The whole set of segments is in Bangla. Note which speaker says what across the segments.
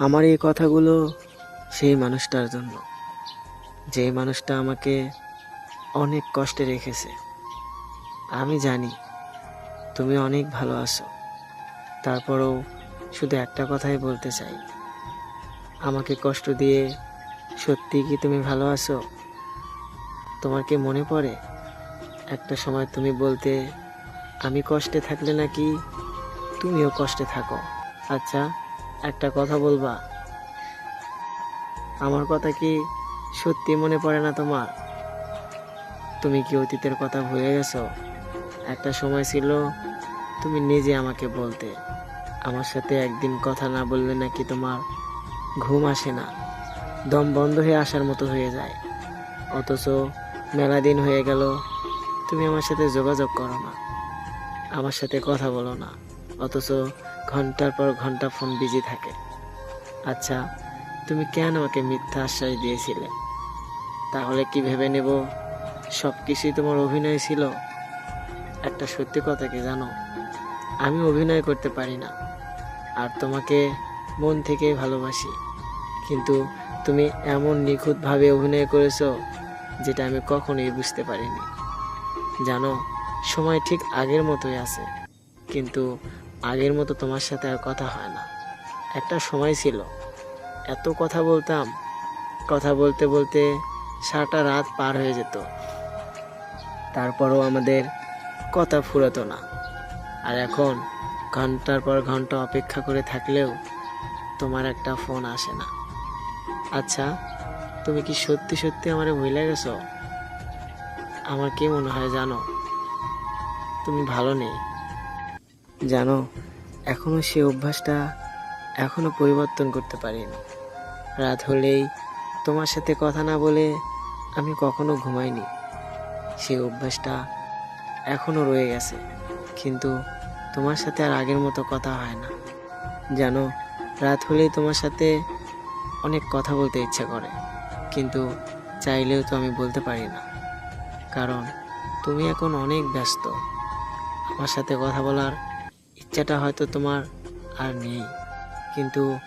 Speaker 1: আমার এই কথাগুলো সেই মানুষটার জন্য। যে মানুষটা আমাকে অনেক কষ্টে রেখেছে। আমি জানি তুমি অনেক ভালো আছো। তারপরেও শুধু একটা কথাই বলতে চাই। আমাকে কষ্ট দিয়ে সত্যি কি তুমি ভালো আছো? তোমার কি মনে পড়ে? একটা সময় তুমি বলতে, আমি কষ্টে থাকলে নাকি তুমিও কষ্টে থাকো? আচ্ছা একটা কথা বলবা? আমার কথা কি সত্যি মনে পড়ে না তোমার? তুমি কি অতীতের কথা ভুলে গেছো? একটা সময় ছিল তুমি নিজে আমাকে বলতে। আমার সাথে একদিন কথা না বললে নাকি তোমার ঘুম আসে না। দম বন্ধ হয়ে আসার মতো হয়ে যায়। অথচ মেলা দিন হয়ে গেল, তুমি আমার সাথে যোগাযোগ করো না। আমার সাথে কথা বলো না। অথচ ঘণ্টার পর ঘণ্টা ফোন বিজি থাকে। আচ্ছা তুমি কেন আমাকে মিথ্যা আশ্বাস দিয়েছিলে? তাহলে কি ভেবে নেব? সব কিছুই তোমার অভিনয় ছিল। একটা সত্যি কথা কি জানো? আমি অভিনয় করতে পারি না। আর তোমাকে মন থেকে ভালোবাসি। কিন্তু তুমি এমন নিখুঁতভাবে অভিনয় করেছ, যেটা আমি কখনোই বুঝতে পারিনি। জানো, সময় ঠিক আগের মতোই আছে। কিন্তু আগের মতো তোমার সাথে আর কথা হয় না। একটা সময় ছিল, এত কথা বলতাম, কথা বলতে বলতে সারাটা রাত পার হয়ে যেত। তারপরও আমাদের কথা ফুরাতো না। আর এখন ঘণ্টার পর ঘণ্টা অপেক্ষা করে থাকলেও তোমার একটা ফোন আসে না। আচ্ছা তুমি কি সত্যি সত্যি আমারে ভুলে গেছো? আমার কি মনে হয় জানো? তুমি ভালো নেই। জানো, এখনও সে অভ্যাসটা এখনও পরিবর্তন করতে পারিনি। রাত হলেই তোমার সাথে কথা না বলে আমি কখনো ঘুমাইনি। সেই অভ্যাসটা এখনও রয়ে গেছে, কিন্তু তোমার সাথে আর আগের মতো কথা হয় না। জানো, রাত হলেই তোমার সাথে অনেক কথা বলতে ইচ্ছা করে, কিন্তু চাইলেও তো আমি বলতে পারি না। কারণ তুমি এখন অনেক ব্যস্ত। আমার সাথে কথা বলার ইচ্ছাটা হয়তো তোমার আর নেই। কিন্তু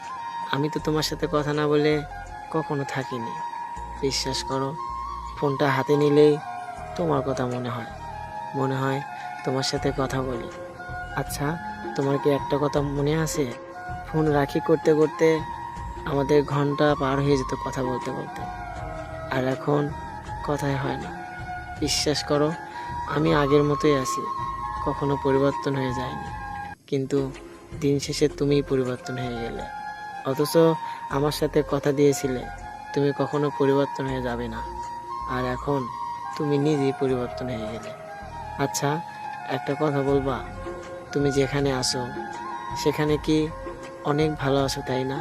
Speaker 1: আমি তো তোমার সাথে কথা না বলে কখনো থাকিনি। বিশ্বাস করো, ফোনটা হাতে নিলেই তোমার কথা মনে হয়। মনে হয় তোমার সাথে কথা বলি। আচ্ছা তোমার কি একটা কথা মনে আছে? ফোন রাখি করতে করতে আমাদের ঘণ্টা পার হয়ে যেত কথা বলতে বলতে। আর এখন কথাই হয় না। বিশ্বাস করো, আমি আগের মতোই আছি। কখনো পরিবর্তন হয়ে যায়নি। কিন্তু দিন শেষে তুমিই পরিবর্তন হয়ে গেলে। অথচ আমার সাথে কথা দিয়েছিলে, তুমি কখনো পরিবর্তন হয়ে যাবে না। আর এখন তুমি নিজেই পরিবর্তন হয়ে গেলে। আচ্ছা একটা কথা বলবা? তুমি যেখানে আসো সেখানে কি অনেক ভালো আছো, তাই না?